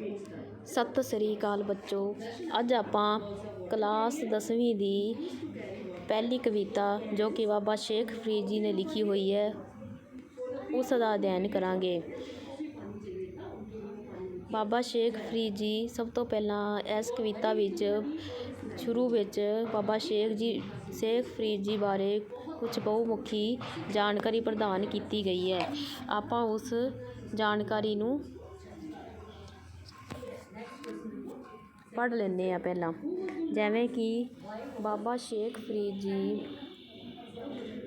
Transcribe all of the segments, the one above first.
ਸਤਿ ਸ੍ਰੀ ਅਕਾਲ ਬੱਚੋ। ਅੱਜ ਆਪਾਂ ਕਲਾਸ 10ਵੀਂ ਦੀ ਪਹਿਲੀ ਕਵਿਤਾ ਜੋ ਕਿ ਬਾਬਾ ਸ਼ੇਖ ਫਰੀਦ ਜੀ ਨੇ ਲਿਖੀ ਹੋਈ ਹੈ, ਉਸ ਦਾ ਅਧਿਐਨ ਕਰਾਂਗੇ। ਬਾਬਾ ਸ਼ੇਖ ਫਰੀਦ ਜੀ ਸਭ ਤੋਂ ਪਹਿਲਾਂ ਇਸ ਕਵਿਤਾ ਵਿੱਚ, ਸ਼ੁਰੂ ਵਿੱਚ ਬਾਬਾ ਸ਼ੇਖ ਜੀ, ਸ਼ੇਖ ਫਰੀਦ ਜੀ ਬਾਰੇ ਕੁਝ ਬਹੁਮੁਖੀ ਜਾਣਕਾਰੀ ਪ੍ਰਦਾਨ ਕੀਤੀ ਗਈ ਹੈ। ਆਪਾਂ ਉਸ ਜਾਣਕਾਰੀ ਨੂੰ ਪੜ੍ਹ ਲੈਂਦੇ ਹਾਂ ਪਹਿਲਾਂ। ਜਿਵੇਂ ਕਿ ਬਾਬਾ ਸ਼ੇਖ ਫਰੀਦ ਜੀ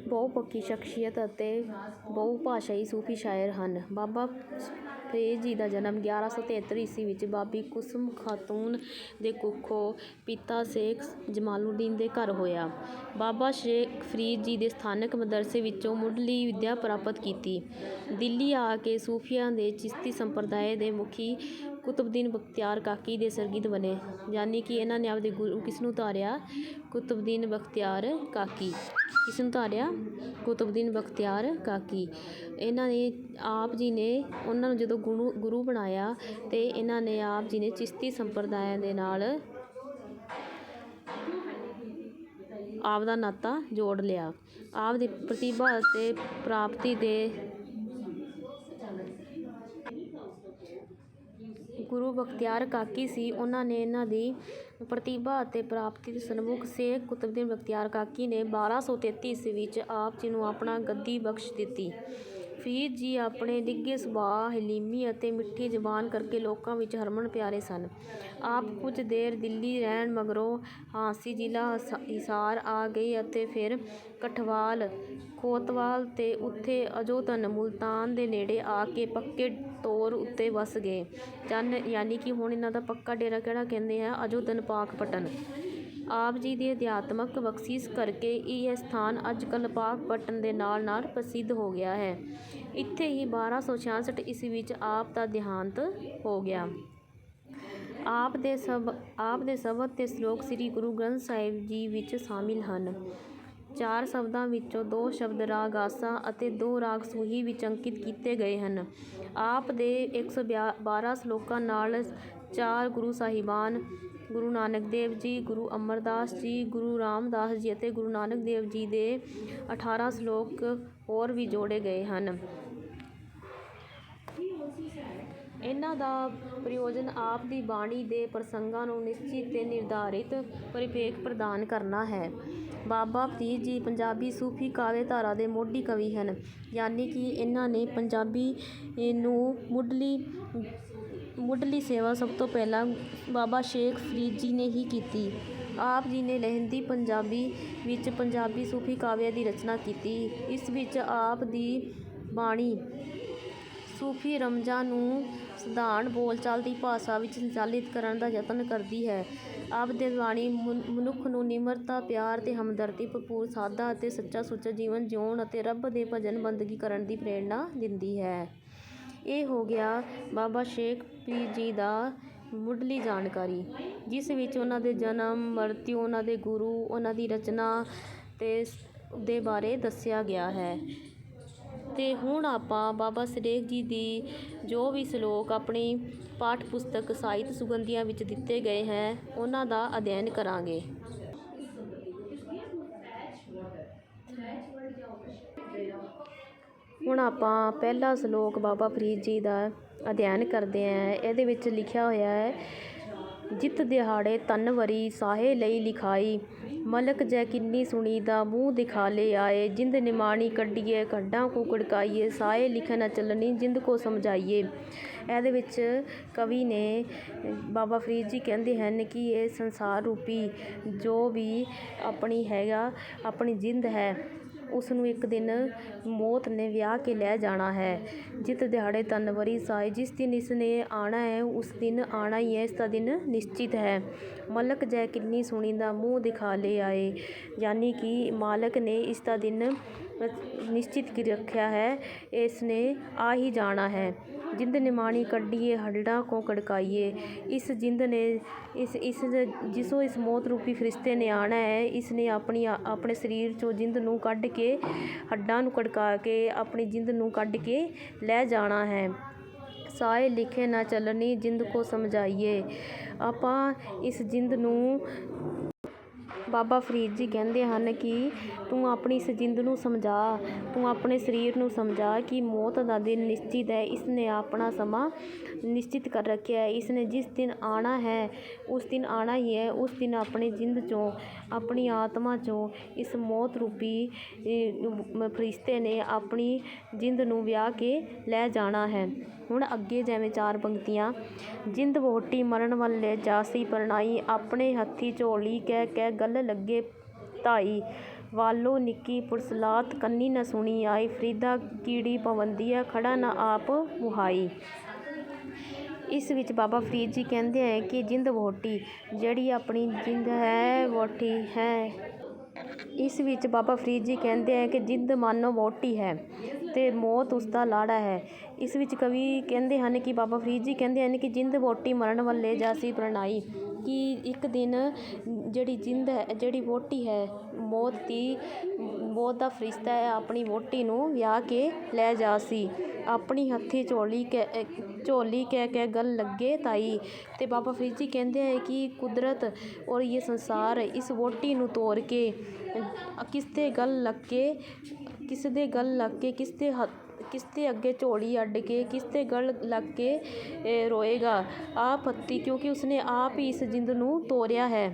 ਬਹੁਪੱਖੀ ਸ਼ਖਸੀਅਤ ਅਤੇ ਬਹੁਭਾਸ਼ਾਈ ਸੂਫੀ ਸ਼ਾਇਰ ਹਨ। ਬਾਬਾ ਫਰੀਦ ਜੀ ਦਾ ਜਨਮ 1173 ਈਸਵੀ ਵਿੱਚ ਬਾਬੀ ਕੁਸਮ ਖਾਤੂਨ ਦੇ ਕੁੱਖੋਂ ਪਿਤਾ ਸ਼ੇਖ ਜਮਾਲੂਦੀਨ ਦੇ ਘਰ ਹੋਇਆ। ਬਾਬਾ ਸ਼ੇਖ ਫਰੀਦ ਜੀ ਦੇ ਸਥਾਨਕ ਮਦਰਸੇ ਵਿੱਚੋਂ ਮੁੱਢਲੀ ਵਿੱਦਿਆ ਪ੍ਰਾਪਤ ਕੀਤੀ। ਦਿੱਲੀ ਆ ਕੇ ਸੂਫੀਆਂ ਦੇ ਚਿਸ਼ਤੀ ਸੰਪਰਦਾਇ ਦੇ ਮੁਖੀ ਕੁਤਬਦੀਨ ਬਖਤਿਆਰ ਕਾਕੀ ਦੇ ਸਰਗਿਦ ਬਣੇ, ਯਾਨੀ ਕਿ ਇਹਨਾਂ ਨੇ ਆਪਦੇ ਗੁਰੂ ਕਿਸਨੂੰ ਧਾਰਿਆ? ਕੁਤਬਦੀਨ ਬਖਤਿਆਰ ਕਾਕੀ। ਕਿਸਨੂੰ ਧਾਰਿਆ? ਕੁਤਬਦੀਨ ਬਖਤਿਆਰ ਕਾਕੀ। ਇਹਨਾਂ ਨੇ ਆਪ ਜੀ ਨੇ ਉਹਨਾਂ ਨੂੰ ਜਦੋਂ ਗੁਰੂ ਗੁਰੂ ਬਣਾਇਆ ਤੇ ਇਹਨਾਂ ਨੇ ਆਪ ਜੀ ਨੇ ਚਿਸ਼ਤੀ ਸੰਪਰਦਾਇ ਦੇ ਨਾਲ ਆਪ ਦਾ ਨਾਤਾ ਜੋੜ ਲਿਆ। ਆਪ ਦੀ ਪ੍ਰਤਿਭਾ ਅਤੇ ਪ੍ਰਾਪਤੀ ਦੇ ਗੁਰੂ ਬਖਤਿਆਰ ਕਾਕੀ ਸੀ, ਉਹਨਾਂ ਨੇ ਇਹਨਾਂ ਦੀ ਪ੍ਰਤਿਭਾ ਅਤੇ ਪ੍ਰਾਪਤੀ ਦੇ ਸਨਮੁਖ ਸ਼ੇਖ ਕੁਤਬਦੀਨ ਬਖਤਿਆਰ ਕਾਕੀ ਨੇ 1233 ਈਸਵੀ ਵਿੱਚ ਆਪ ਜੀ ਨੂੰ ਆਪਣਾ ਗੱਦੀ ਬਖਸ਼ ਦਿੱਤੀ। ਫਰੀਦ ਜੀ ਆਪਣੇ ਨਿੱਘੇ ਸੁਭਾਅ, ਹਲੀਮੀ ਅਤੇ ਮਿੱਠੀ ਜ਼ਬਾਨ ਕਰਕੇ ਲੋਕਾਂ ਵਿੱਚ ਹਰਮਨ ਪਿਆਰੇ ਸਨ। ਆਪ ਕੁਝ ਦੇਰ ਦਿੱਲੀ ਰਹਿਣ ਮਗਰੋਂ ਹਾਂਸੀ ਜ਼ਿਲ੍ਹਾ ਹਸ- ਹਿਸਾਰ ਆ ਗਏ ਅਤੇ ਫਿਰ ਕਠਵਾਲ ਕੋਤਵਾਲ ਤੇ ਉੱਥੇ ਅਜੋਧਨ, ਮੁਲਤਾਨ ਦੇ ਨੇੜੇ ਆ ਕੇ ਪੱਕੇ ਤੌਰ ਉੱਤੇ ਵਸ ਗਏ। ਜਨ, ਯਾਨੀ ਕਿ ਹੁਣ ਇਹਨਾਂ ਦਾ ਪੱਕਾ ਡੇਰਾ ਕਿਹੜਾ ਕਹਿੰਦੇ ਹੈ ਅਜੋਧਨ ਪਾਕਪਟਨ। ਆਪ ਜੀ ਦੀ ਅਧਿਆਤਮਕ ਬਖਸ਼ਿਸ਼ ਕਰਕੇ ਇਹ ਸਥਾਨ ਅੱਜ ਕੱਲ੍ਹ ਪਾਕਪਟਨ ਦੇ ਨਾਲ ਨਾਲ ਪ੍ਰਸਿੱਧ ਹੋ ਗਿਆ ਹੈ। ਇੱਥੇ ਹੀ 1266 ਈਸਵੀ ਵਿੱਚ ਆਪ ਦਾ ਦੇਹਾਂਤ ਹੋ ਗਿਆ। ਆਪ ਦੇ ਸਭ, ਆਪ ਦੇ ਸ਼ਬਦ ਅਤੇ ਸ਼ਲੋਕ ਸ੍ਰੀ ਗੁਰੂ ਗ੍ਰੰਥ ਸਾਹਿਬ ਜੀ ਵਿੱਚ ਸ਼ਾਮਿਲ ਹਨ। ਚਾਰ ਸ਼ਬਦਾਂ ਵਿੱਚੋਂ ਦੋ ਸ਼ਬਦ ਰਾਗ ਆਸਾ ਅਤੇ ਦੋ ਰਾਗ ਸੂਹੀ ਵਿੱਚ ਅੰਕਿਤ ਕੀਤੇ ਗਏ ਹਨ। ਆਪ ਦੇ 112 ਸ਼ਲੋਕਾਂ ਨਾਲ ਚਾਰ ਗੁਰੂ ਸਾਹਿਬਾਨ ਗੁਰੂ ਨਾਨਕ ਦੇਵ ਜੀ, ਗੁਰੂ ਅਮਰਦਾਸ ਜੀ, ਗੁਰੂ ਰਾਮਦਾਸ ਜੀ ਅਤੇ ਗੁਰੂ ਨਾਨਕ ਦੇਵ ਜੀ ਦੇ 18 ਸ਼ਲੋਕ ਹੋਰ ਵੀ ਜੋੜੇ ਗਏ ਹਨ। ਇਹਨਾਂ ਦਾ ਪ੍ਰਯੋਜਨ ਆਪ ਦੀ ਬਾਣੀ ਦੇ ਪ੍ਰਸੰਗਾਂ ਨੂੰ ਨਿਸ਼ਚਿਤ ਤੇ ਨਿਰਧਾਰਿਤ ਪਰਿਪੇਖ ਪ੍ਰਦਾਨ ਕਰਨਾ ਹੈ। ਬਾਬਾ ਫਰੀਦ ਜੀ ਪੰਜਾਬੀ ਸੂਫੀ ਕਾਵਿ ਧਾਰਾ ਦੇ ਮੋਢੀ ਕਵੀ ਹਨ, ਯਾਨੀ ਕਿ ਇਹਨਾਂ ਨੇ ਪੰਜਾਬੀ ਨੂੰ ਮੁੱਢਲੀ ਮੁੱਢਲੀ ਸੇਵਾ ਸਭ ਤੋਂ ਪਹਿਲਾਂ ਬਾਬਾ ਸ਼ੇਖ ਫਰੀਦ ਜੀ ਨੇ ਹੀ ਕੀਤੀ। ਆਪ ਜੀ ਨੇ ਲਹਿੰਦੀ ਪੰਜਾਬੀ ਵਿੱਚ ਪੰਜਾਬੀ ਸੂਫੀ ਕਾਵਿ ਦੀ ਰਚਨਾ ਕੀਤੀ। ਇਸ ਵਿੱਚ ਆਪ ਦੀ ਬਾਣੀ ਸੂਫੀ ਰਮਜ਼ਾਂ ਨੂੰ ਸਧਾਰਨ ਬੋਲਚਾਲ ਦੀ ਭਾਸ਼ਾ ਵਿੱਚ ਸੰਚਾਲਿਤ ਕਰਨ ਦਾ ਯਤਨ ਕਰਦੀ ਹੈ। ਆਪ ਦੇ ਬਾਣੀ ਮਨੁ- ਮਨੁੱਖ ਨੂੰ ਨਿਮਰਤਾ, ਪਿਆਰ ਤੇ ਹਮਦਰਦੀ, ਭਰਪੂਰ ਸਾਦਾ ਅਤੇ ਸੱਚਾ ਸੁੱਚਾ ਜੀਵਨ ਜਿਉਣ ਅਤੇ ਰੱਬ ਦੇ ਭਜਨ ਬੰਦਗੀ ਕਰਨ ਦੀ ਪ੍ਰੇਰਣਾ ਦਿੰਦੀ ਹੈ। ਇਹ ਹੋ ਗਿਆ ਬਾਬਾ ਸ਼ੇਖ ਪੀਰ ਜੀ ਦਾ ਮੁੱਢਲੀ ਜਾਣਕਾਰੀ, ਜਿਸ ਵਿੱਚ ਉਹਨਾਂ ਦੇ ਜਨਮ ਮਰਤਿਉ ਉਹਨਾਂ ਦੇ ਗੁਰੂ, ਉਹਨਾਂ ਦੀ ਰਚਨਾ ਅਤੇ ਦੇ ਬਾਰੇ ਦੱਸਿਆ ਗਿਆ ਹੈ। ਅਤੇ ਹੁਣ ਆਪਾਂ ਬਾਬਾ ਸ਼ੇਖ ਜੀ ਦੀ ਜੋ ਵੀ ਸ਼ਲੋਕ ਆਪਣੀ ਪਾਠ ਪੁਸਤਕ ਸਾਹਿਤ ਸੁਗੰਧੀਆਂ ਵਿੱਚ ਦਿੱਤੇ ਗਏ ਹੈ, ਉਹਨਾਂ ਦਾ ਅਧਿਐਨ ਕਰਾਂਗੇ। ਹੁਣ ਆਪਾਂ ਪਹਿਲਾ ਸ਼ਲੋਕ ਬਾਬਾ ਫਰੀਦ ਜੀ ਦਾ ਅਧਿਐਨ ਕਰਦੇ ਹਾਂ। ਇਹਦੇ ਵਿੱਚ ਲਿਖਿਆ ਹੋਇਆ ਹੈ, ਜਿਤ ਦਿਹਾੜੇ ਤਨਵਰੀ ਸਾਹੇ ਲਈ ਲਿਖਾਈ, ਮਲਕ ਜੈ ਕਿੰਨੀ ਸੁਣੀ ਦਾ ਮੂੰਹ ਦਿਖਾ ਲੈ ਆਏ, ਜਿੰਦ ਨਿਮਾਣੀ ਕੱਢੀਏ ਕੱਢਾਂ ਕੋ ਕੜਕਾਈਏ ਸਾਏ ਲਿਖਣ ਚੱਲਣੀ ਜਿੰਦ ਕੋ ਸਮਝਾਈਏ। ਇਹਦੇ ਵਿੱਚ ਕਵੀ ਨੇ ਬਾਬਾ ਫਰੀਦ ਜੀ ਕਹਿੰਦੇ ਹਨ ਕਿ ਇਹ ਸੰਸਾਰ ਰੂਪੀ ਜੋ ਵੀ ਆਪਣੀ ਹੈਗਾ, ਆਪਣੀ ਜਿੰਦ ਹੈ ਉਸ ਨੂੰ ਇੱਕ ਦਿਨ ਮੌਤ ਨੇ ਵਿਆਹ ਕੇ ਲੈ ਜਾਣਾ ਹੈ। ਜਿਤ ਦਿਹਾੜੇ ਤਨ ਵਰੀ ਸਾਏ, ਜਿਸ ਦਿਨ ਇਸ ਨੇ ਆਣਾ ਹੈ, ਉਸ ਦਿਨ ਆਉਣਾ ਹੀ ਹੈ, ਇਸ ਦਾ ਦਿਨ ਨਿਸ਼ਚਿਤ ਹੈ। ਮਲਕ ਜੈ ਕਿੰਨੀ ਸੁਣੀ ਦਾ ਮੂੰਹ ਦਿਖਾ ਲੈ ਆਏ, ਯਾਨੀ ਕਿ ਮਾਲਕ ਨੇ ਇਸ ਦਾ ਦਿਨ ਨਿਸ਼ਚਿਤ ਕੀ ਰੱਖਿਆ ਹੈ ਇਸ ਨੇ ਆ ਹੀ ਜਾਣਾ ਹੈ। ਜਿੰਦ ਨਿਮਾਣੀ ਕੱਢੀਏ ਹੱਡਾਂ ਕੋ ਕੜਕਾਈਏ। ਇਸ ਜਿੰਦ ਨੇ, ਇਸ ਇਸ ਜਿਸੋ ਇਸ ਮੌਤ ਰੂਪੀ ਫਰਿਸ਼ਤੇ ਨੇ ਆਉਣਾ ਹੈ ਇਸ ਨੇ ਆਪਣੀ ਆਪਣੇ ਸਰੀਰ ਚੋਂ ਜਿੰਦ ਨੂੰ ਕੱਢ ਕੇ ਹੱਡਾਂ ਨੂੰ ਕੜਕਾ ਕੇ, ਆਪਣੀ ਜਿੰਦ ਨੂੰ ਕੱਢ ਕੇ ਲੈ ਜਾਣਾ ਹੈ। ਸਾਏ ਲਿਖੇ ਨਾ ਚੱਲਣੀ, ਜਿੰਦ ਕੋ ਸਮਝਾਈਏ। ਆਪਾਂ ਇਸ ਜਿੰਦ ਨੂੰ ਬਾਬਾ ਫਰੀਦ ਜੀ ਕਹਿੰਦੇ ਹਨ ਕਿ ਤੂੰ ਆਪਣੀ ਇਸ ਜਿੰਦ ਨੂੰ ਸਮਝਾ, ਤੂੰ ਆਪਣੇ ਸਰੀਰ ਨੂੰ ਸਮਝਾ ਕਿ ਮੌਤ ਦਾ ਦਿਨ ਨਿਸ਼ਚਿਤ ਹੈ। ਇਸ ਨੇ ਆਪਣਾ ਸਮਾਂ ਨਿਸ਼ਚਿਤ ਕਰ ਰੱਖਿਆ ਹੈ। ਇਸ ਨੇ ਜਿਸ ਦਿਨ ਆਉਣਾ ਹੈ, ਉਸ ਦਿਨ ਆਉਣਾ ਹੀ ਹੈ। ਉਸ ਦਿਨ ਆਪਣੀ ਜਿੰਦ ਚੋਂ, ਆਪਣੀ ਆਤਮਾ ਚੋਂ ਇਸ ਮੌਤ ਰੂਪੀ ਫਰਿਸ਼ਤੇ ਨੇ ਆਪਣੀ ਜਿੰਦ ਨੂੰ ਵਿਆਹ ਕੇ ਲੈ ਜਾਣਾ ਹੈ। ਹੁਣ ਅੱਗੇ ਜਿਵੇਂ ਚਾਰ ਪੰਕਤੀਆਂ, ਜਿੰਦ ਵਹੁਟੀ ਮਰਨ ਵੱਲੇ ਜਾਸੀ ਪਰਣਾਈ, ਆਪਣੇ ਹੱਥੀ ਝੋਲੀ ਕਹਿ ਕਹਿ ਗੱਲ ਲੱਗੇ ਧਾਈ, ਵਾਲੋ ਨਿੱਕੀ ਪੁਰਸਲਾਤ ਕੰਨੀ ਨਾ ਸੁਣੀ ਆਈ, ਫਰੀਦਾ ਕੀੜੀ ਪਵੰਦੀਆ ਖੜਾ ਨਾ ਆਪ ਮੁਹਾਈ। ਇਸ ਵਿੱਚ ਬਾਬਾ ਫਰੀਦ ਜੀ ਕਹਿੰਦੇ ਹੈ ਕਿ ਜਿੰਦ ਵੋਟੀ ਜਿਹੜੀ ਆਪਣੀ ਜਿੰਦ ਹੈ ਵੋਟੀ ਹੈ ਇਸ ਵਿੱਚ ਬਾਬਾ ਫਰੀਦ ਜੀ ਕਹਿੰਦੇ ਹੈ ਕਿ ਜਿੰਦ ਮਾਨੋ ਵੋਟੀ ਹੈ ਅਤੇ ਮੌਤ ਉਸਦਾ ਲਾੜਾ ਹੈ। ਇਸ ਵਿੱਚ ਕਵੀ ਕਹਿੰਦੇ ਹਨ ਕਿ ਬਾਬਾ ਫਰੀਦ ਜੀ ਕਹਿੰਦੇ ਹਨ ਕਿ ਜਿੰਦ ਵੋਟੀ ਮਰਨ ਵੱਲੇ ਜਾਸੀ ਪ੍ਰਣਾਈ, ਕਿ ਇੱਕ ਦਿਨ ਜਿਹੜੀ ਜਿੰਦ ਹੈ, ਜਿਹੜੀ ਵੋਟੀ ਹੈ, ਮੌਤ ਦੀ, ਮੌਤ ਦਾ ਫਰਿਸ਼ਤਾ ਹੈ, ਆਪਣੀ ਵੋਟੀ ਨੂੰ ਵਿਆਹ ਕੇ ਲੈ ਜਾ ਸੀ। ਆਪਣੀ ਹੱਥੀਂ ਝੋਲੀ ਕਹਿ ਝੋਲੀ ਕਹਿ ਕਹਿ ਗੱਲ ਲੱਗੇ ਤਾਈ। ਅਤੇ ਬਾਬਾ ਫਰੀਦ ਜੀ ਕਹਿੰਦੇ ਹੈ ਕਿ ਕੁਦਰਤ ਔਰ ਇਹ ਸੰਸਾਰ ਇਸ ਵੋਟੀ ਨੂੰ ਤੋਰ ਕੇ ਕਿਸ ਦੇ ਗੱਲ ਲੱਗ ਕੇ ਕਿਸ ਦੇ ਗੱਲ ਲੱਗ ਕੇ ਕਿਸ ਦੇ ਹੱਥ ਕਿਸ ਦੇ ਅੱਗੇ ਝੋਲੀ ਅੱਡ ਕੇ ਕਿਸ ਤੇ ਗਲ ਲੱਗ ਕੇ ਰੋਏਗਾ ਆਪ ਹੱਤੀ ਕਿਉਂਕਿ ਉਸਨੇ ਆਪ ਹੀ ਇਸ ਜਿੰਦ ਨੂੰ ਤੋਰਿਆ ਹੈ।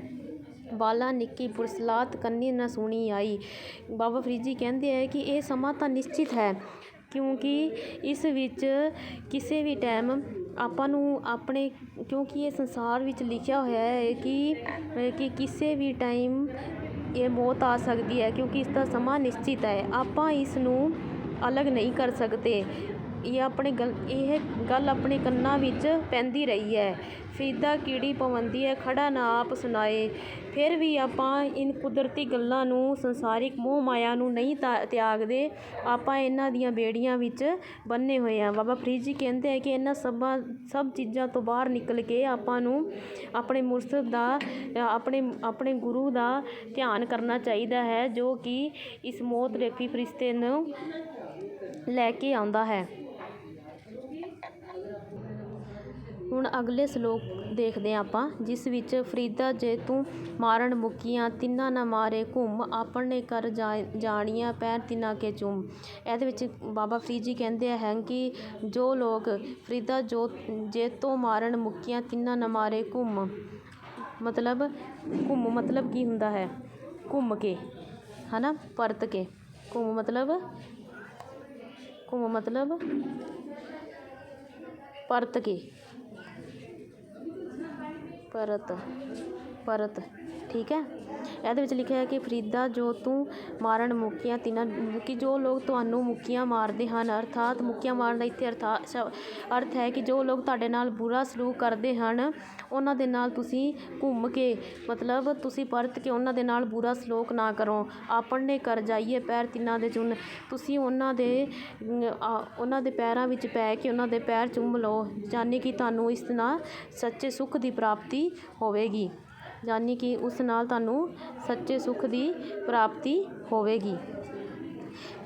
ਬਾਲਾ ਨਿੱਕੀ ਪੁਰਸਲਾਤ ਕੰਨੀ ਨਾ ਸੁਣੀ ਆਈ। ਬਾਬਾ ਫਰੀਦ ਜੀ ਕਹਿੰਦੇ ਹੈ ਕਿ ਇਹ ਸਮਾਂ ਤਾਂ ਨਿਸ਼ਚਿਤ ਹੈ। ਕਿਉਂਕਿ ਇਸ ਵਿੱਚ ਕਿਸੇ ਵੀ ਟਾਈਮ ਆਪਾਂ ਨੂੰ ਆਪਣੇ, ਕਿਉਂਕਿ ਇਹ ਸੰਸਾਰ ਵਿੱਚ ਲਿਖਿਆ ਹੋਇਆ ਹੈ ਕਿ ਕਿ ਕਿਸੇ ਵੀ ਟਾਈਮ ਇਹ ਮੌਤ ਆ ਸਕਦੀ ਹੈ ਕਿਉਂਕਿ ਇਸ ਦਾ ਸਮਾਂ ਨਿਸ਼ਚਿਤ ਹੈ। ਆਪਾਂ ਇਸ ਨੂੰ ਅਲੱਗ ਨਹੀਂ ਕਰ ਸਕਦੇ। ਇਹ ਆਪਣੇ ਗਲ, ਇਹ ਗੱਲ ਆਪਣੇ ਕੰਨਾਂ ਵਿੱਚ ਪੈਂਦੀ ਰਹੀ ਹੈ। ਫਰੀਦਾ ਕੀੜੀ ਪਵੰਦੀ ਹੈ ਖੜਾ ਨਾ ਆਪ ਸੁਣਾਏ। ਫਿਰ ਵੀ ਆਪਾਂ ਇਨ ਕੁਦਰਤੀ ਗੱਲਾਂ ਨੂੰ ਸੰਸਾਰਿਕ ਮੋਹ ਮਾਇਆ ਨੂੰ ਨਹੀਂ ਤਾ- ਤਿਆਗਦੇ, ਆਪਾਂ ਇਹਨਾਂ ਦੀਆਂ ਬੇੜੀਆਂ ਵਿੱਚ ਬੰਨੇ ਹੋਏ ਹਾਂ। ਬਾਬਾ ਫਰੀਦ ਜੀ ਕਹਿੰਦੇ ਹੈ ਕਿ ਇਹਨਾਂ ਸਭਾਂ, ਸਭ ਚੀਜ਼ਾਂ ਤੋਂ ਬਾਹਰ ਨਿਕਲ ਕੇ ਆਪਾਂ ਨੂੰ ਆਪਣੇ ਮੁਰਸ਼ਦ ਦਾ, ਆਪਣੇ ਆਪਣੇ ਗੁਰੂ ਦਾ ਧਿਆਨ ਕਰਨਾ ਚਾਹੀਦਾ ਹੈ, ਜੋ ਕਿ ਇਸ ਮੌਤ ਰੇਪੀ ਫਰਿਸ਼ਤੇ ਨੂੰ ਲੈ ਕੇ ਆਉਂਦਾ ਹੈ। ਹੁਣ ਅਗਲੇ ਸ਼ਲੋਕ ਦੇਖਦੇ ਹਾਂ ਆਪਾਂ, ਜਿਸ ਵਿੱਚ ਫਰੀਦਾ, ਜੇ ਤੂੰ ਮਾਰਨ ਮੁਕੀਆਂ, ਤਿੰਨਾਂ ਨਾ ਮਾਰੇ ਘੁੰਮ, ਆਪਣੇ ਕਰ ਜਾ- ਜਾਣੀਆਂ ਪੈਰ ਤਿੰਨਾਂ ਕੇ ਚੁੰਮ। ਇਹਦੇ ਵਿੱਚ ਬਾਬਾ ਫਰੀਦ ਜੀ ਕਹਿੰਦੇ ਹਨ ਕਿ ਜੋ ਲੋਕ, ਫਰੀਦਾ, ਜੋ, ਜੇ ਤੋਂ ਮਾਰਨ ਮੁਕੀਆਂ, ਤਿੰਨਾਂ ਨਾ ਮਾਰੇ ਘੁੰਮ। ਮਤਲਬ ਘੁੰਮ ਮਤਲਬ ਕੀ ਹੁੰਦਾ ਹੈ? ਘੁੰਮ ਕੇ, ਹਨਾ? ਪਰਤ ਕੇ। ਘੁੰਮ ਮਤਲਬ? ਘੁੰਮ ਮਤਲਬ? ਪਰਤ ਕੇ। ਪਰਤ ਪਰਤ ਠੀਕ ਹੈ? ਇਹਦੇ ਵਿੱਚ ਲਿਖਿਆ ਹੈ ਕਿ ਫਰੀਦਾ, ਜੋ ਤੂੰ ਮਾਰਨ ਮੁੱਕੀਆਂ ਤਿੰਨਾਂ ਕਿ ਜੋ ਲੋਕ ਤੁਹਾਨੂੰ ਮੁੱਕੀਆਂ ਮਾਰਦੇ ਹਨ, ਅਰਥਾਤ ਮੁੱਕੀਆਂ ਮਾਰਨ ਦਾ ਇੱਥੇ ਅਰਥਾ, ਸ਼- ਅਰਥ ਹੈ ਕਿ ਜੋ ਲੋਕ ਤੁਹਾਡੇ ਨਾਲ ਬੁਰਾ ਸਲੂਕ ਕਰਦੇ ਹਨ, ਉਹਨਾਂ ਦੇ ਨਾਲ ਤੁਸੀਂ ਘੁੰਮ ਕੇ, ਮਤਲਬ ਤੁਸੀਂ ਪਰਤ ਕੇ ਉਹਨਾਂ ਦੇ ਨਾਲ ਬੁਰਾ ਸਲੂਕ ਨਾ ਕਰੋ। ਆਪਣੇ ਕਰ ਜਾਈਏ, ਪੈਰ ਤਿੰਨਾਂ ਦੇ ਚੁੰਨ, ਤੁਸੀਂ ਉਹਨਾਂ ਦੇ ਉਹਨਾਂ ਦੇ ਪੈਰਾਂ ਵਿੱਚ ਪੈ ਕੇ ਉਹਨਾਂ ਦੇ ਪੈਰ ਚੁੰਮ ਲਓ ਜਾਨੀ ਕਿ ਤੁਹਾਨੂੰ ਇਸ ਨਾਲ ਸੱਚੇ ਸੁੱਖ ਦੀ ਪ੍ਰਾਪਤੀ ਹੋਵੇਗੀ। ਯਾਨੀ ਕਿ ਉਸ ਨਾਲ ਤੁਹਾਨੂੰ ਸੱਚੇ ਸੁੱਖ ਦੀ ਪ੍ਰਾਪਤੀ ਹੋਵੇਗੀ।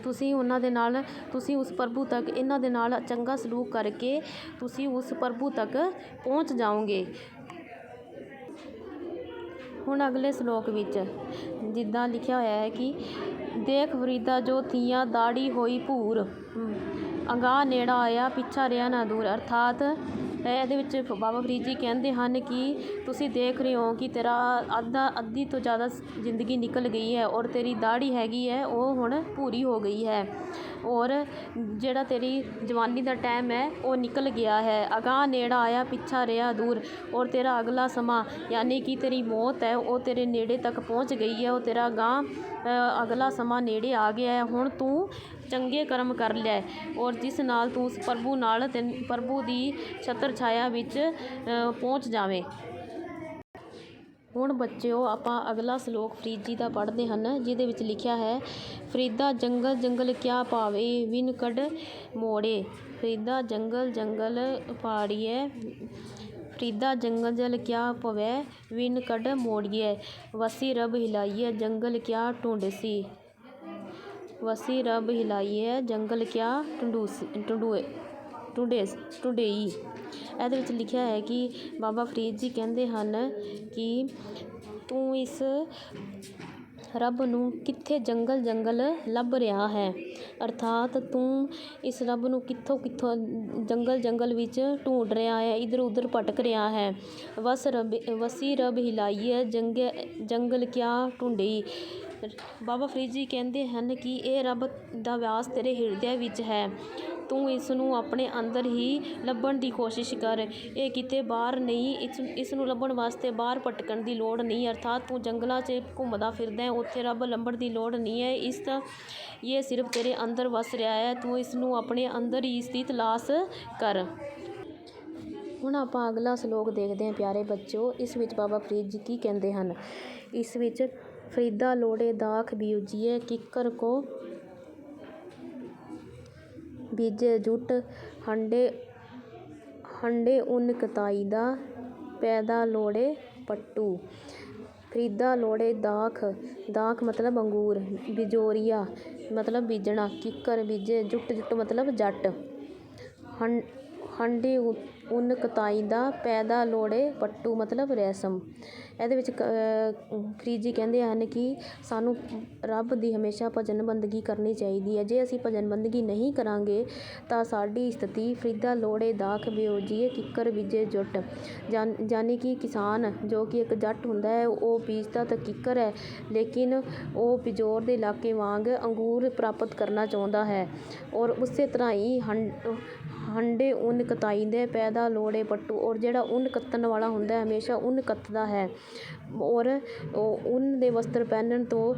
ਤੁਸੀਂ ਉਹਨਾਂ ਦੇ ਨਾਲ, ਤੁਸੀਂ ਉਸ ਪ੍ਰਭੂ ਤੱਕ, ਇਹਨਾਂ ਦੇ ਨਾਲ ਚੰਗਾ ਸਲੂਕ ਕਰਕੇ ਤੁਸੀਂ ਉਸ ਪ੍ਰਭੂ ਤੱਕ ਪਹੁੰਚ ਜਾਓਗੇ। ਹੁਣ ਅਗਲੇ ਸ਼ਲੋਕ ਵਿੱਚ ਜਿੱਦਾਂ ਲਿਖਿਆ ਹੋਇਆ ਹੈ ਕਿ, ਦੇਖ ਫਰੀਦਾ ਜੋ ਤੀਆਂ ਦਾੜੀ ਹੋਈ ਭੂਰ, ਅਗਾਹ ਨੇੜਾ ਆਇਆ ਪਿੱਛਾ ਰਿਆ ਨਾ ਦੂਰ। ਅਰਥਾਤ ਇਹਦੇ ਵਿੱਚ ਬਾਬਾ ਫਰੀਦ ਜੀ ਕਹਿੰਦੇ ਹਨ ਕਿ ਤੁਸੀਂ ਦੇਖ ਰਹੇ ਹੋ ਕਿ ਤੇਰਾ ਅੱਧਾ, ਅੱਧੀ ਤੋਂ ਜ਼ਿਆਦਾ ਜ਼ਿੰਦਗੀ ਨਿਕਲ ਗਈ ਹੈ ਔਰ ਤੇਰੀ ਦਾੜੀ ਹੈਗੀ ਹੈ, ਉਹ ਹੁਣ ਪੂਰੀ ਹੋ ਗਈ ਹੈ। ਔਰ ਜਿਹੜਾ ਤੇਰੀ ਜਵਾਨੀ ਦਾ ਟਾਈਮ ਹੈ, ਉਹ ਨਿਕਲ ਗਿਆ ਹੈ। ਅਗਾਹ ਨੇੜਾ ਆਇਆ, ਪਿੱਛਾ ਰਿਹਾ ਦੂਰ। ਔਰ ਤੇਰਾ ਅਗਲਾ ਸਮਾਂ, ਯਾਨੀ ਕਿ ਤੇਰੀ ਮੌਤ ਹੈ, ਉਹ ਤੇਰੇ ਨੇੜੇ ਤੱਕ ਪਹੁੰਚ ਗਈ ਹੈ। ਉਹ ਤੇਰਾ ਅਗਾਂਹ ਅਗਲਾ ਸਮਾਂ ਨੇੜੇ ਆ ਗਿਆ ਹੈ। ਹੁਣ ਤੂੰ ਚੰਗੇ ਕਰਮ ਕਰ ਲੈ ਔਰ ਜਿਸ ਨਾਲ ਤੂੰ ਉਸ ਪ੍ਰਭੂ ਨਾਲ ਤੇ ਪ੍ਰਭੂ ਦੀ ਛਤਰ ਛਾਇਆ ਵਿੱਚ ਪਹੁੰਚ ਜਾਵੇਂ। ਹੁਣ ਬੱਚਿਓ, ਆਪਾਂ ਅਗਲਾ ਸ਼ਲੋਕ ਫਰੀਦ ਜੀ ਦਾ ਪੜ੍ਹਦੇ ਹਨ, ਜਿਹਦੇ ਵਿੱਚ ਲਿਖਿਆ ਹੈ, ਫਰੀਦਾ ਜੰਗਲ ਜੰਗਲ ਕਿਆ ਪਾਵੇ ਵਿਨ ਕੱਢ ਮੋੜੇ। ਫਰੀਦਾ ਜੰਗਲ ਜੰਗਲ ਪਾੜੀਏ ਫਰੀਦਾ ਜੰਗਲ ਜਲ ਕਿਆ ਪਵੇ ਵਿਨ ਕੱਢ ਮੋੜੀਏ ਵਸੀ ਰਬ ਹਿਲਾਈਏ ਜੰਗਲ ਕਿਆ ਢੂੰਡਸੀ ਵਸੀ ਰਬ ਹਿਲਾਈਏ ਜੰਗਲ ਕਿਆ ਢੂੰਡੂਸ ਢੂੰਡੂਏ ਢੁੰਡੇ ਢੁੰਡੇਈ ਇਹਦੇ ਵਿੱਚ ਲਿਖਿਆ ਹੈ ਕਿ ਬਾਬਾ ਫਰੀਦ ਜੀ ਕਹਿੰਦੇ ਹਨ ਕਿ ਤੂੰ ਇਸ ਰੱਬ ਨੂੰ ਕਿੱਥੇ ਜੰਗਲ ਜੰਗਲ ਲੱਭ ਰਿਹਾ ਹੈ? ਅਰਥਾਤ ਤੂੰ ਇਸ ਰੱਬ ਨੂੰ ਕਿੱਥੋਂ ਕਿੱਥੋਂ ਜੰਗਲ ਜੰਗਲ ਵਿੱਚ ਢੂੰਡ ਰਿਹਾ ਹੈ, ਇੱਧਰ ਉੱਧਰ ਭਟਕ ਰਿਹਾ ਹੈ। ਵਸ ਰਬ, ਵਸੀ ਰਬ ਹਿਲਾਈਏ, ਜੰਗ, ਜੰਗਲ ਕਿਆ ਢੂੰਡਈ ਬਾਬਾ ਫਰੀਦ ਜੀ ਕਹਿੰਦੇ ਹਨ ਕਿ ਇਹ ਰੱਬ ਦਾ ਵਾਸ ਤੇਰੇ ਹਿਰਦੇ ਵਿੱਚ ਹੈ। ਤੂੰ ਇਸ ਨੂੰ ਆਪਣੇ ਅੰਦਰ ਹੀ ਲੱਭਣ ਦੀ ਕੋਸ਼ਿਸ਼ ਕਰ। ਇਹ ਕਿਤੇ ਬਾਹਰ ਨਹੀਂ, ਇਸ ਇਸ ਨੂੰ ਲੱਭਣ ਵਾਸਤੇ ਬਾਹਰ ਭਟਕਣ ਦੀ ਲੋੜ ਨਹੀਂ, ਅਰਥਾਤ ਤੂੰ ਜੰਗਲਾਂ 'ਚ ਘੁੰਮਦਾ ਫਿਰਦਾ ਉੱਥੇ ਰੱਬ ਲੱਭਣ ਦੀ ਲੋੜ ਨਹੀਂ ਹੈ। ਇਸ ਦਾ ਇਹ ਸਿਰਫ ਤੇਰੇ ਅੰਦਰ ਵਸ ਰਿਹਾ ਹੈ, ਤੂੰ ਇਸ ਨੂੰ ਆਪਣੇ ਅੰਦਰ ਹੀ ਇਸ ਦੀ ਤਲਾਸ਼ ਕਰ। ਹੁਣ ਆਪਾਂ ਅਗਲਾ ਸ਼ਲੋਕ ਦੇਖਦੇ ਹਾਂ, ਪਿਆਰੇ ਬੱਚਿਓ, ਇਸ ਵਿੱਚ ਬਾਬਾ ਫਰੀਦ ਜੀ ਕੀ ਕਹਿੰਦੇ ਹਨ? ਇਸ ਵਿੱਚ, ਫਰੀਦਾ ਲੋੜੇ ਦਾਖ ਬੀਜੀਏ ਕਿੱਕਰ ਕੋ ਬੀਜੇ, ਜੁੱਟ, ਹੰਡੇ ਹੰਡੇ ਉਨ ਕਤਾਈ ਦਾ ਪੈਦਾ ਲੋੜੇ ਪੱਟੂ। ਫਰੀਦਾ ਲੋੜੇ ਦਾਖ ਦਾਖ ਮਤਲਬ ਅੰਗੂਰ, ਬਿਜੋਰੀਆ ਮਤਲਬ ਬੀਜਣਾ, ਕਿੱਕਰ ਬੀਜੇ, ਜੁੱਟ ਜੁੱਟ ਮਤਲਬ ਜੱਟ। ਹੰ, ਹੰਡੇ ਉ- ਉਨ ਕਤਾਈ ਦਾ ਪੈਦਾ ਲੋੜੇ ਪੱਟੂ ਮਤਲਬ ਰੈਸ਼ਮ। ਇਹਦੇ ਵਿੱਚ ਕ- ਅਹ ਕਹਿੰਦੇ ਹਨ ਕਿ ਸਾਨੂੰ ਰੱਬ ਦੀ ਹਮੇਸ਼ਾ ਭਜਨ ਬੰਦਗੀ ਕਰਨੀ ਚਾਹੀਦੀ ਹੈ। ਜੇ ਅਸੀਂ ਭਜਨ ਬੰਦਗੀ ਨਹੀਂ ਕਰਾਂਗੇ ਤਾਂ ਸਾਡੀ ਸਥਿਤੀ ਫਰੀਦਾ ਲੋੜੇ ਦਾਖ ਬਿਓਜੀਏ ਕਿੱਕਰ ਬੀਜੇ ਜੁੱਟ। ਜਾਨ ਯਾਨੀ ਕਿ ਕਿਸਾਨ ਜੋ ਕਿ ਇੱਕ ਜੱਟ ਹੁੰਦਾ ਹੈ, ਉਹ ਬੀਜਦਾ ਤਾਂ ਕਿੱਕਰ ਹੈ, ਲੇਕਿਨ ਉਹ ਪਿਜੋਰ ਦੇ ਇਲਾਕੇ ਵਾਂਗ ਅੰਗੂਰ ਪ੍ਰਾਪਤ ਕਰਨਾ ਚਾਹੁੰਦਾ ਹੈ ਔਰ ਉਸੇ ਤਰ੍ਹਾਂ ਹੀ ਹੰ ਹੰਡੇ ਉੱਨ ਕਤਾਈਦੇ ਪੈਦਾ ਲੋੜੇ ਪੱਟੂ। ਔਰ ਜਿਹੜਾ ਉੱਨ ਕੱਤਣ ਵਾਲਾ ਹੁੰਦਾ ਹਮੇਸ਼ਾ ਉੱਨ ਕੱਤਦਾ ਹੈ। ਔਰ ਉਹ ਉਨ ਦੇ ਵਸਤਰ ਪਹਿਨਣ ਤੋਂ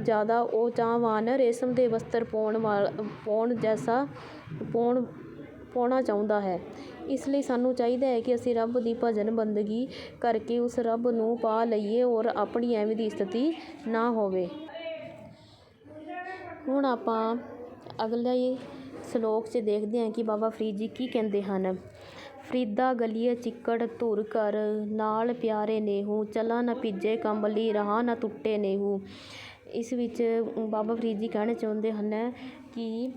ਜ਼ਿਆਦਾ ਉਹ ਚਾਹਵਾਨ ਰੇਸ਼ਮ ਦੇ ਵਸਤਰ ਪਾਉਣ ਵਾਲ, ਪਾਉਣ ਜੈਸਾ, ਪਾਉਣ, ਪਾਉਣਾ ਚਾਹੁੰਦਾ ਹੈ। ਇਸ ਲਈ ਸਾਨੂੰ ਚਾਹੀਦਾ ਹੈ ਕਿ ਅਸੀਂ ਰੱਬ ਦੀ ਭਜਨ ਬੰਦਗੀ ਕਰਕੇ ਉਸ ਰੱਬ ਨੂੰ ਪਾ ਲਈਏ ਔਰ ਆਪਣੀ ਐਵੇਂ ਦੀ ਸਥਿਤੀ ਨਾ ਹੋਵੇ। ਹੁਣ ਆਪਾਂ ਅਗਲੇ ਸ਼ਲੋਕ 'ਚ ਦੇਖਦੇ ਹਾਂ ਕਿ ਬਾਬਾ ਫਰੀਦ ਜੀ ਕੀ ਕਹਿੰਦੇ ਹਨ। ਫਰੀਦਾ ਗਲੀਏ ਚਿੱਕੜ ਧੁਰ ਘਰ, ਨਾਲ ਪਿਆਰੇ ਨੇਹੂ, ਚਲਾ ਨਾ ਭਿੱਜੇ ਕੰਬਲੀ ਰਾਹ ਨਾ ਟੁੱਟੇ ਨੇਹੂ। ਇਸ ਵਿੱਚ ਬਾਬਾ ਫਰੀਦ ਜੀ ਕਹਿਣਾ ਚਾਹੁੰਦੇ ਹਨ ਕਿ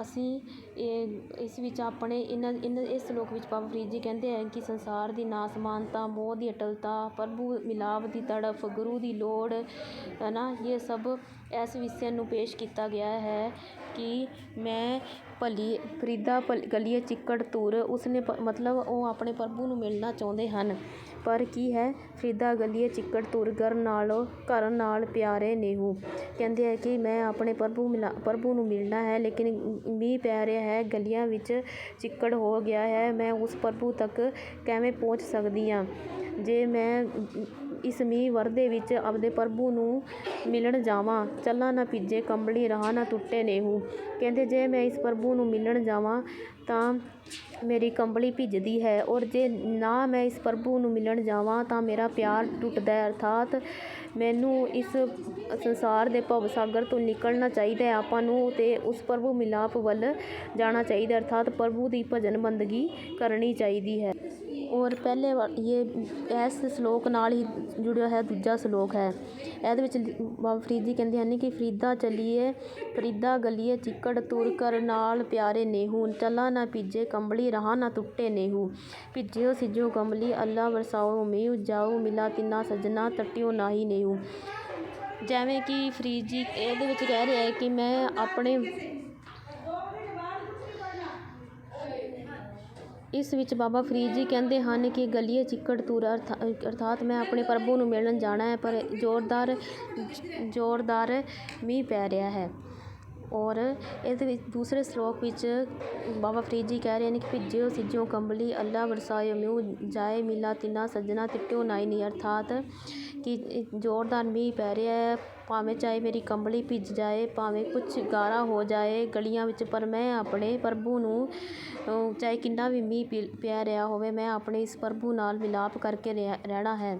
ਅਸੀਂ ਇਹ, ਇਸ ਵਿੱਚ ਆਪਣੇ ਇਹਨਾਂ ਇਹਨਾਂ ਇਸ ਸ਼ਲੋਕ ਵਿੱਚ ਬਾਬਾ ਫਰੀਦ ਜੀ ਕਹਿੰਦੇ ਹੈ ਕਿ ਸੰਸਾਰ ਦੀ ਨਾ ਸਮਾਨਤਾ ਮੋਹ ਦੀ ਅਟਲਤਾ, ਪ੍ਰਭੂ ਮਿਲਾਪ ਦੀ ਤੜਫ, ਗੁਰੂ ਦੀ ਲੋੜ, ਹੈ ਨਾ, ਇਹ ਸਭ ਇਸ ਵਿਸ਼ੇ ਨੂੰ ਪੇਸ਼ ਕੀਤਾ ਗਿਆ ਹੈ ਕਿ ਮੈਂ ਭਲੀ ਫਰੀਦਾ ਭਲ, ਗਲੀਏ ਚਿੱਕੜ ਧੂਰ, ਉਸਨੇ ਪ- ਮਤਲਬ ਉਹ ਆਪਣੇ ਪ੍ਰਭੂ ਨੂੰ ਮਿਲਣਾ ਚਾਹੁੰਦੇ ਹਨ। ਪਰ ਕੀ ਹੈ? ਫਰੀਦਾ ਗਲੀਏ ਚਿੱਕੜ ਧੂਰ, ਘਰ ਨਾਲੋਂ, ਘਰ ਨਾਲ ਪਿਆਰੇ ਨੇਹੂ। ਕਹਿੰਦੇ ਹੈ ਕਿ ਮੈਂ ਆਪਣੇ ਪ੍ਰਭੂ ਮਿਲਾ, ਪ੍ਰਭੂ ਨੂੰ ਮਿਲਣਾ ਹੈ, ਲੇਕਿਨ ਮੀਂਹ ਪੈ ਰਿਹਾ ਹੈ, ਗਲੀਆਂ ਵਿੱਚ ਚਿੱਕੜ ਹੋ ਗਿਆ ਹੈ। ਮੈਂ ਉਸ ਪ੍ਰਭੂ ਤੱਕ ਕਿਵੇਂ ਪਹੁੰਚ ਸਕਦੀ ਹਾਂ? ਜੇ ਮੈਂ ਇਸ ਮੀਂਹ ਵਰਦੇ ਵਿੱਚ ਆਪਦੇ ਪ੍ਰਭੂ ਨੂੰ ਮਿਲਣ ਜਾਵਾਂ। ਚੱਲਾਂ ਨਾ ਭਿੱਜੇ ਕੰਬਲੀ, ਰਾਹ ਨਾ ਟੁੱਟੇ ਨੇਹੂ। ਕਹਿੰਦੇ, ਜੇ ਮੈਂ ਇਸ ਪ੍ਰਭੂ ਨੂੰ ਮਿਲਣ ਜਾਵਾਂ, ਤਾਂ ਮੇਰੀ ਕੰਬਲੀ ਭਿੱਜਦੀ ਹੈ। ਔਰ ਜੇ ਨਾ ਮੈਂ ਇਸ ਪ੍ਰਭੂ ਨੂੰ ਮਿਲਣ ਜਾਵਾਂ, ਤਾਂ ਮੇਰਾ ਪਿਆਰ ਟੁੱਟਦਾ ਅਰਥਾਤ ਮੈਨੂੰ ਇਸ ਸੰਸਾਰ ਦੇ ਭਵ ਸਾਗਰ ਤੋਂ ਨਿਕਲਣਾ ਚਾਹੀਦਾ ਹੈ। ਆਪਾਂ ਨੂੰ ਅਤੇ ਉਸ ਪ੍ਰਭੂ ਮਿਲਾਪ ਵੱਲ ਜਾਣਾ ਚਾਹੀਦਾ ਅਰਥਾਤ ਪ੍ਰਭੂ ਦੀ ਭਜਨ ਬੰਦਗੀ ਕਰਨੀ ਚਾਹੀਦੀ ਹੈ। ਔਰ ਪਹਿਲੇ ਵਾ- ਇਹ ਇਸ ਸ਼ਲੋਕ ਨਾਲ ਹੀ ਜੁੜਿਆ ਹੈ ਦੂਜਾ ਸ਼ਲੋਕ ਹੈ। ਇਹਦੇ ਵਿੱਚ ਲਿ- ਬਾਬਾ ਫਰੀਦ ਜੀ ਕਹਿੰਦੇ ਹਨ ਕਿ ਫਰੀਦਾ ਚਲੀਏ, ਫਰੀਦਾ ਗਲੀਏ, ਚਿੱਕੜ ਤੁਰ ਕਰ ਨਾਲ ਪਿਆਰੇ ਨੇਹੂ। ਚਲਾ ਨਾ ਭਿੱਜੇ ਕੰਬਲੀ ਰਾਹ ਨਾ ਟੁੱਟੇ ਨੇਹੂ। ਭਿੱਜਿਓ ਸਿਜੋ ਕੰਬਲੀ, ਅੱਲਾ ਵਰਸਾਓ ਮੀਂਹ, ਜਾਓ ਮਿਲਾ ਤਿੰਨਾ ਸੱਜਣਾ ਟੱਟਿਓ ਨਾਹੀ ਨੇਹੂ। ਜਿਵੇਂ ਕਿ ਫਰੀਦ ਜੀ ਇਹਦੇ ਵਿੱਚ ਕਹਿ ਰਿਹਾ ਹੈ ਕਿ ਮੈਂ ਆਪਣੇ ਇਸ ਵਿੱਚ ਬਾਬਾ ਫਰੀਦ ਜੀ ਕਹਿੰਦੇ ਹਨ ਕਿ ਗਲੀਏ ਚਿੱਕੜ ਤੁਰ ਅਰਥਾ- ਅਰਥਾਤ ਮੈਂ ਆਪਣੇ ਪ੍ਰਭੂ ਨੂੰ ਮਿਲਣ ਜਾਣਾ ਹੈ, ਪਰ ਜ਼ੋਰਦਾਰ ਜ਼ੋਰਦਾਰ ਮੀਂਹ ਪੈ ਰਿਹਾ ਹੈ। ਔਰ ਇਹਦੇ ਵਿੱਚ ਦੂਸਰੇ ਸ਼ਲੋਕ ਵਿੱਚ ਬਾਬਾ ਫਰੀਦ ਜੀ ਕਹਿ ਰਹੇ ਨੇ ਕਿ ਭਿੱਜਿਓ ਸਿੱਜੋ ਕੰਬਲੀ, ਅੱਲਾ, ਵਰਸਾਇਓ ਮਿਉ ਜਾਏ, ਮਿਲਾ, ਤਿੰਨਾ, ਸੱਜਣਾ ਤਿੱਟਿਓ ਨਾਇਨੀ, ਅਰਥਾਤ ਕਿ ਜ਼ੋਰਦਾਰ ਮੀਂਹ ਪੈ ਰਿਹਾ ਹੈ। ਭਾਵੇਂ ਚਾਹੇ ਮੇਰੀ ਕੰਬਲੀ ਭਿੱਜ ਜਾਏ, ਭਾਵੇਂ ਕੁਛ ਗਾਰਾ ਹੋ ਜਾਏ ਗਲੀਆਂ ਵਿੱਚ, ਪਰ ਮੈਂ ਆਪਣੇ ਪ੍ਰਭੂ ਨੂੰ ਚਾਹੇ ਕਿੰਨਾ ਵੀ ਮੀਂਹ ਪੀ- ਪੈ ਰਿਹਾ ਹੋਵੇ, ਮੈਂ ਆਪਣੇ ਇਸ ਪ੍ਰਭੂ ਨਾਲ ਮਿਲਾਪ ਕਰਕੇ ਰਹਿ- ਰਹਿਣਾ ਹੈ।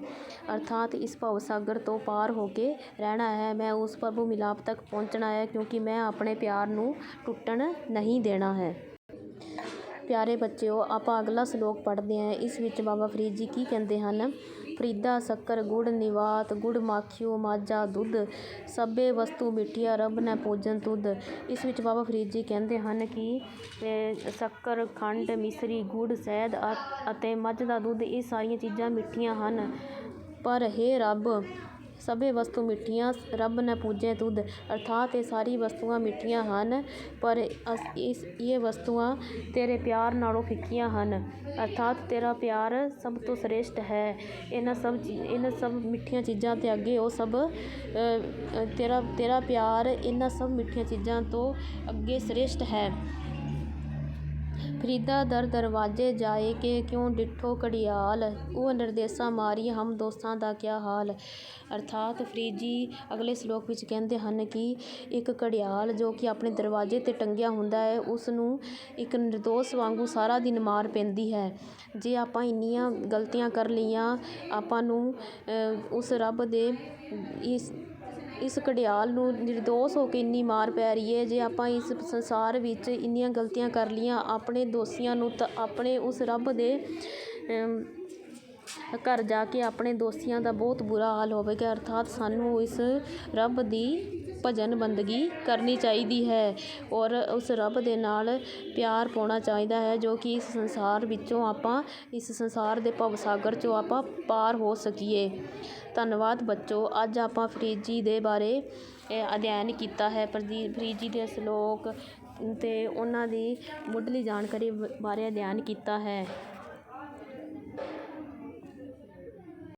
ਅਰਥਾਤ ਇਸ ਭਵ ਸਾਗਰ ਤੋਂ ਪਾਰ ਹੋ ਕੇ ਰਹਿਣਾ ਹੈ। ਮੈਂ ਉਸ ਪ੍ਰਭੂ ਮਿਲਾਪ ਤੱਕ ਪਹੁੰਚਣਾ ਹੈ, ਕਿਉਂਕਿ ਮੈਂ ਆਪਣੇ ਪਿਆਰ ਨੂੰ ਟੁੱਟਣ ਨਹੀਂ ਦੇਣਾ ਹੈ। ਪਿਆਰੇ ਬੱਚਿਓ, ਆਪਾਂ ਅਗਲਾ ਸ਼ਲੋਕ ਪੜ੍ਹਦੇ ਹਾਂ। ਇਸ ਵਿੱਚ ਬਾਬਾ ਫਰੀਦ ਜੀ ਕੀ ਕਹਿੰਦੇ ਹਨ? ਫਰੀਦਾ ਸ਼ੱਕਰ, ਗੁੜ, ਨਿਵਾਤ, ਗੁੜ ਮਾਖਿਓ, ਮਾਝਾ, ਦੁੱਧ, ਸਭੇ ਵਸਤੂ ਮਿੱਠੀਆ, ਰੱਬ ਨੇ ਭੋਜਨ ਤੁਧ। ਇਸ ਵਿੱਚ ਬਾਬਾ ਫਰੀਦ ਜੀ ਕਹਿੰਦੇ ਹਨ ਕਿ ਸ਼ੱਕਰ, ਖੰਡ, ਮਿਸਰੀ, ਗੁੜ ਸ਼ਹਿਦ ਅਤੇ ਮੱਝ ਦਾ ਦੁੱਧ, ਇਹ ਸਾਰੀਆਂ ਚੀਜ਼ਾਂ ਮਿੱਠੀਆਂ ਹਨ। ਪਰ ਹੇ ਰੱਬ ਸਭੇ ਵਸਤੂ ਮਿੱਠੀਆਂ, ਰੱਬ ਨੇ ਪੂਜੇ ਤੁਧ ਅਰਥਾਤ ਇਹ ਸਾਰੀ ਵਸਤੂਆਂ ਮਿੱਠੀਆਂ ਹਨ, ਪਰ ਅਸ- ਇਸ, ਇਹ ਵਸਤੂਆਂ ਤੇਰੇ ਪਿਆਰ ਨਾਲੋਂ ਫਿੱਕੀਆਂ ਹਨ। ਅਰਥਾਤ ਤੇਰਾ ਪਿਆਰ ਸਭ ਤੋਂ ਸ੍ਰੇਸ਼ਟ ਹੈ। ਇਹਨਾਂ ਸਭ ਚੀ- ਇਹਨਾਂ ਸਭ ਮਿੱਠੀਆਂ ਚੀਜ਼ਾਂ ਤੇ ਅੱਗੇ ਉਹ ਸਭ ਤੇਰਾ ਤੇਰਾ ਪਿਆਰ ਇਹਨਾਂ ਸਭ ਮਿੱਠੀਆਂ ਚੀਜ਼ਾਂ ਤੋਂ ਅੱਗੇ ਸ੍ਰੇਸ਼ਟ ਹੈ। ਫਰੀਦਾ ਦਰ ਦਰਵਾਜੇ ਜਾਏ ਕਿ ਕਿਉਂ ਡਿਠੋ ਘੜਿਆਲ? ਉਹ ਨਿਰਦੇਸ਼ਾਂ ਮਾਰੀ, ਹਮ ਦੋਸਤਾਂ ਦਾ ਕਿਆ ਹਾਲ? ਅਰਥਾਤ ਫਰੀਦ ਜੀ ਅਗਲੇ ਸ਼ਲੋਕ ਵਿੱਚ ਕਹਿੰਦੇ ਹਨ ਕਿ ਇੱਕ ਘੜਿਆਲ ਜੋ ਕਿ ਆਪਣੇ ਦਰਵਾਜ਼ੇ ਤੇ ਟੰਗਿਆ ਹੁੰਦਾ ਹੈ, ਉਸ ਨੂੰ ਇੱਕ ਨਿਰਦੋਸ਼ ਵਾਂਗੂ ਸਾਰਾ ਦਿਨ ਮਾਰ ਪੈਂਦੀ ਹੈ। ਜੇ ਆਪਾਂ ਇੰਨੀਆਂ ਗਲਤੀਆਂ ਕਰ ਲਈਆਂ, ਆਪਾਂ ਨੂੰ ਉਸ ਰੱਬ ਦੇ ਇਸ ਇਸ ਘੜਿਆਲ ਨੂੰ ਨਿਰਦੋਸ਼ ਹੋ ਕੇ ਇੰਨੀ ਮਾਰ ਪੈ ਰਹੀ ਹੈ, ਜੇ ਆਪਾਂ ਇਸ ਸੰਸਾਰ ਵਿੱਚ ਇੰਨੀਆਂ ਗਲਤੀਆਂ ਕਰ ਲਈਆਂ, ਆਪਣੇ ਦੋਸ਼ੀਆਂ ਨੂੰ ਤਾਂ ਆਪਣੇ ਉਸ ਰੱਬ ਦੇ ਘਰ ਜਾ ਕੇ ਆਪਣੇ ਦੋਸ਼ੀਆਂ ਦਾ ਬਹੁਤ ਬੁਰਾ ਹਾਲ ਹੋਵੇਗਾ। ਅਰਥਾਤ ਸਾਨੂੰ ਇਸ ਰੱਬ ਦੀ ਭਜਨ ਬੰਦਗੀ ਕਰਨੀ ਚਾਹੀਦੀ ਹੈ ਔਰ ਉਸ ਰੱਬ ਦੇ ਨਾਲ ਪਿਆਰ ਪਾਉਣਾ ਚਾਹੀਦਾ ਹੈ ਜੋ ਕਿ ਇਸ ਸੰਸਾਰ ਵਿੱਚੋਂ ਆਪਾਂ, ਇਸ ਸੰਸਾਰ ਦੇ ਭਵ ਸਾਗਰ ਚੋਂ ਆਪਾਂ ਪਾਰ ਹੋ ਸਕੀਏ। ਧੰਨਵਾਦ ਬੱਚੋ, ਅੱਜ ਆਪਾਂ ਫਰੀਦ ਜੀ ਦੇ ਬਾਰੇ ਅਧਿਐਨ ਕੀਤਾ ਹੈ। ਪ੍ਰਦੀ ਫਰੀਦ ਜੀ ਦੇ ਸ਼ਲੋਕ ਅਤੇ ਉਹਨਾਂ ਦੀ ਮੁੱਢਲੀ ਜਾਣਕਾਰੀ ਬ- ਬਾਰੇ ਅਧਿਐਨ ਕੀਤਾ ਹੈ।